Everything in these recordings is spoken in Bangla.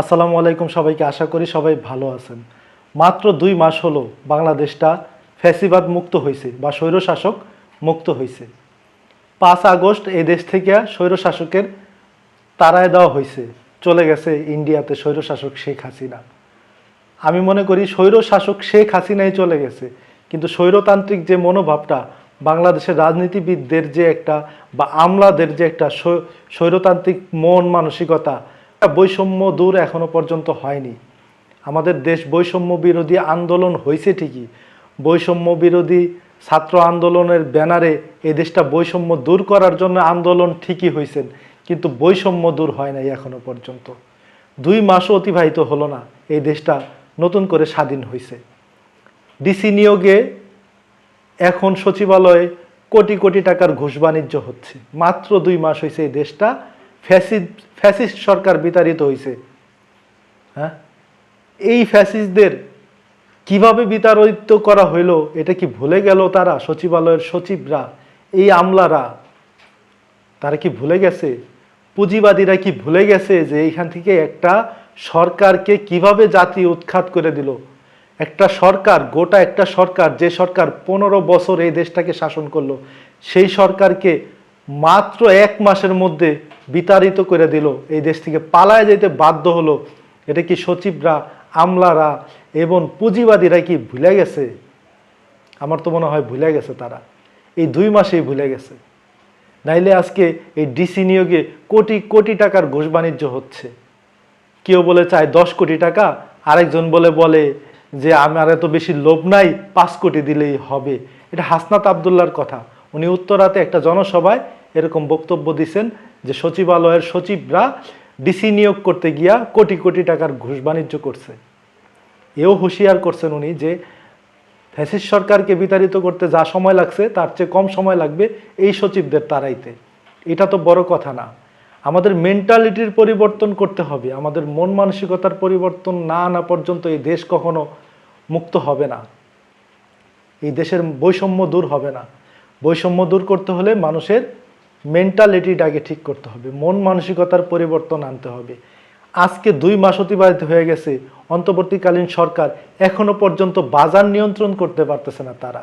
আসসালামু আলাইকুম সবাইকে, আশা করি সবাই ভালো আছেন। মাত্র দুই মাস হলো বাংলাদেশটা ফ্যাসিবাদ মুক্ত হয়েছে বা স্বৈরশাসক মুক্ত হয়েছে। পাঁচ আগস্ট এই দেশ থেকে স্বৈরশাসকের তাড়ায় দেওয়া হয়েছে, চলে গেছে ইন্ডিয়াতে স্বৈরশাসক শেখ হাসিনা। আমি মনে করি স্বৈরশাসক শেখ হাসিনাই চলে গেছে, কিন্তু স্বৈরতান্ত্রিক যে মনোভাবটা, বাংলাদেশের রাজনীতিবিদদের যে একটা বা আমলাদের যে একটা স্বৈরতান্ত্রিক মন মানসিকতা বৈষম্য দূর এখনও পর্যন্ত হয়নি। আমাদের দেশ বৈষম্য বিরোধী আন্দোলন হয়েছে ঠিকই। বৈষম্য বিরোধী ছাত্র আন্দোলনের ব্যানারে এই দেশটা বৈষম্য দূর করার জন্য আন্দোলন ঠিকই হয়েছেন, কিন্তু বৈষম্য দূর হয় নাই এখনও পর্যন্ত। দুই মাসও অতিবাহিত হলো না, এই দেশটা নতুন করে স্বাধীন হয়েছে। ডিসি নিয়োগে এখন সচিবালয়ে কোটি কোটি টাকার ঘুষ বাণিজ্য হচ্ছে। মাত্র দুই মাস হয়েছে এই দেশটা ফ্যাসিস্ট সরকার বিতাড়িত হয়েছে হ্যাঁ? এই ফ্যাসিস্টদের কীভাবে বিতাড়িত করা হইল, এটা কি ভুলে গেল তারা? সচিবালয়ের সচিবরা, এই আমলারা, তারা কি ভুলে গেছে? পুঁজিবাদীরা কি ভুলে গেছে যে এইখান থেকে একটা সরকারকে কীভাবে জাতি উৎখাত করে দিল? একটা সরকার, গোটা একটা সরকার, যে সরকার পনেরো বছর এই দেশটাকে শাসন করল, সেই সরকারকে মাত্র এক মাসের মধ্যে বিতাড়িত করে দিল। এই দেশ থেকে পালায় যেতে বাধ্য হলো। এটা কি সচিবরা, আমলারা এবং পুঁজিবাদীরা কি ভুলে গেছে? আমার তো মনে হয় ভুলে গেছে তারা। এই দুই মাসেই ভুলে গেছে। নাইলে আজকে এই ডিসি নিয়োগে কোটি কোটি টাকার ঘুষ বাণিজ্য হচ্ছে। কেউ বলে চায় দশ কোটি টাকা, আরেকজন বলে বলে যে আমার এত বেশি লোভ নাই, পাঁচ কোটি দিলেই হবে। এটা হাসনাত আবদুল্লার কথা। উনি উত্তরাতে একটা জনসভায় এরকম বক্তব্য দিছেন যে সচিবালয়ের সচিবরা ডিসি নিয়োগ করতে গিয়া কোটি কোটি টাকার ঘুষ বাণিজ্য করছে। এও হুঁশিয়ার করছেন উনি যে ফ্যাসিস্ট সরকারকে বিতাড়িত করতে যা সময় লাগছে, তার চেয়ে কম সময় লাগবে এই সচিবদের তারাইতে এটা তো বড় কথা না। আমাদের মেন্টালিটির পরিবর্তন করতে হবে। আমাদের মন মানসিকতার পরিবর্তন না আনা পর্যন্ত এই দেশ কখনো মুক্ত হবে না। এই দেশের বৈষম্য দূর হবে না। বৈষম্য দূর করতে হলে মানুষের মেন্টালিটিটাকে ঠিক করতে হবে। মন মানসিকতার পরিবর্তন আনতে হবে। আজকে দুই মাস অতিবাহিত হয়ে গেছে। অন্তর্বর্তীকালীন সরকার এখনও পর্যন্ত বাজার নিয়ন্ত্রণ করতে পারতেছে না তারা।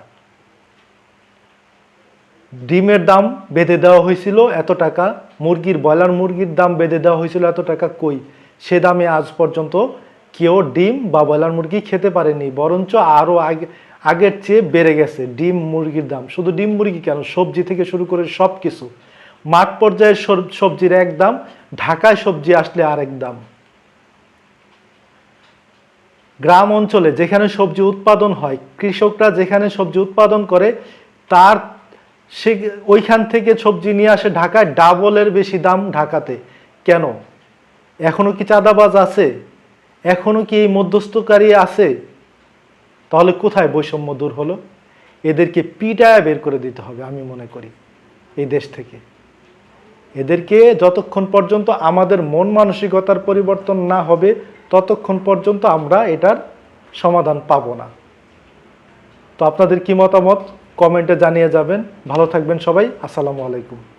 ডিমের দাম বেঁধে দেওয়া হয়েছিল এত টাকা। মুরগির, ব্রয়লার মুরগির দাম বেঁধে দেওয়া হয়েছিল এত টাকা কই? সে দামে আজ পর্যন্ত কেউ ডিম বা ব্রয়লার মুরগি খেতে পারেনি। বরঞ্চ আরও আগে আগের চেয়ে বেড়ে গেছে ডিম, মুরগির দাম। শুধু ডিম, মুরগি কেন? সবজি থেকে শুরু করে সব কিছু মাঠ পর্যায়ের সব- সবজির এক দাম, ঢাকায় সবজি আসলে আরেক দাম। গ্রাম অঞ্চলে যেখানে সবজি উৎপাদন হয়, কৃষকরা যেখানে সবজি উৎপাদন করে, তার সে ওইখান থেকে সবজি নিয়ে আসে ঢাকায়, ডাবলের বেশি দাম ঢাকাতে। কেন? এখনও কি চাঁদাবাজ আছে? এখনও কি এই মধ্যস্থকারী আছে? তাহলে কোথায় বৈষম্য দূর হলো? এদেরকে পিটায় বের করে দিতে হবে, আমি মনে করি, এই দেশ থেকে। এদেরকে যতক্ষণ পর্যন্ত আমাদের মন মানসিকতার পরিবর্তন না হবে, ততক্ষণ পর্যন্ত আমরা এটার সমাধান পাব না। তো আপনাদের কি মতামত? কমেন্টে জানিয়ে যাবেন। ভালো থাকবেন সবাই। আসসালামু আলাইকুম।